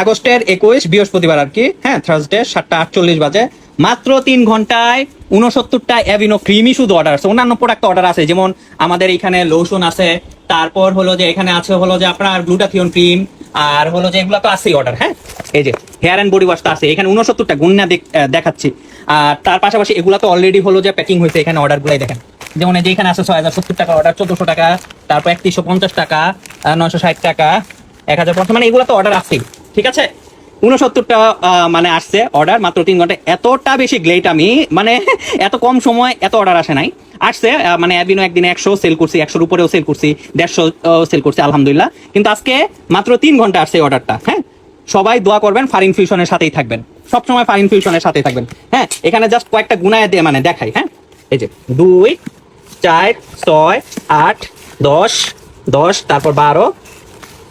আগস্টের একুশ, বৃহস্পতিবার আর কি হ্যাঁ থার্সডে সাতটা আটচল্লিশ বাজে। মাত্র তিন ঘন্টায় উনসত্তরটা অ্যাভিনো ক্রিমই শুধু অর্ডার আছে। অন্যান্য প্রোডাক্ট অর্ডার আছে, যেমন আমাদের এখানে লোশন আছে, তারপর হলো যে এখানে আছে হলো যে আপনার গ্লুটাথিয়ন ক্রিম আর হলো যে এগুলো তো আছেই অর্ডার হ্যাঁ? এই যে হেয়ার অ্যান্ড বডি ওয়াশ তো আছে, এখানে উনসত্তরটা গুণনা দেখাচ্ছি। আর তার পাশাপাশি এগুলো তো অলরেডি হলো যে প্যাকিং হয়েছে এখানে অর্ডারগুলাই দেখেন। যেমন এই যে এখানে আছে ছয় হাজার সত্তর টাকা অর্ডার চোদ্দশো টাকা, তারপর একত্রিশশো পঞ্চাশ টাকা নয়শো ষাট টাকা, এক হাজার পঞ্চাশ মানে এগুলো তো অর্ডার আসছেই ঠিক আছে? উনসত্তরটা মানে আসছে অর্ডার মাত্র তিন ঘণ্টা এতটা বেশি গ্লেট আমি মানে এত কম সময়, এত অর্ডার আসে নাই। আসছে মানে একদিনও একদিন একশো সেল করছি, একশোর উপরেও সেল করছি, দেড়শো সেল করছি, আলহামদুলিল্লাহ। কিন্তু আজকে মাত্র তিন ঘণ্টা আসছে অর্ডারটা হ্যাঁ? সবাই দোয়া করবেন ফারিন ফিউশনের সাথেই থাকবেন। সবসময় ফারিন ফিউশনের সাথেই থাকবেন হ্যাঁ? এখানে জাস্ট কয়েকটা গুণায় দিয়ে মানে দেখাই হ্যাঁ? এই যে, দুই, চার, ছয়, আট, দশ দশ, তারপর বারো,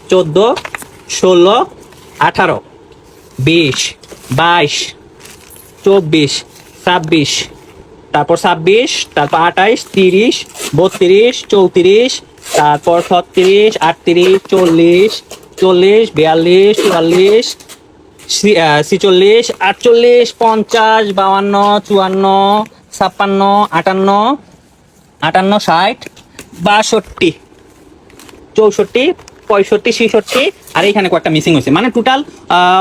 চোদ্দ, ষোলো আঠারো, বিশ, বাইশ, চব্বিশ, ছাব্বিশ, তারপর ছাব্বিশ, তারপর আঠাইশ, তিরিশ, বত্রিশ, চৌত্রিশ, তারপর ছত্রিশ, আটত্রিশ, চল্লিশ চল্লিশ, বিয়াল্লিশ, চুয়াল্লিশ ছিচল্লিশ, আটচল্লিশ, পঞ্চাশ বাউান্ন চুয়ান্ন, ছাপ্পান্ন, আটান্ন আটান্ন, ষাট, বাষট্টি, চৌষট্টি পঁয়ষট্টি, ছেষট্টি, আর এইখানে কয়েকটা মিসিং হয়েছে। মানে টোটাল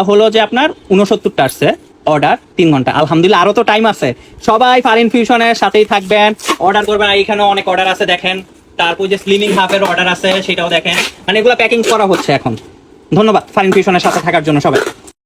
হলো যে আপনার উনসত্তরটা আসছে অর্ডার তিন ঘণ্টা। আলহামদুলিল্লাহ, আরও তো টাইম আছে। সবাই ফারিন ফিউশনের সাথেই থাকবেন। অর্ডার করবেন, আর এখানেও অনেক অর্ডার আছে, দেখেন। তারপর যে স্লিমিং হাফের অর্ডার আছে, সেটাও দেখেন। মানে এগুলো প্যাকিং করা হচ্ছে এখন। ধন্যবাদ ফারিন ফিউশনের সাথে থাকার জন্য সবাই।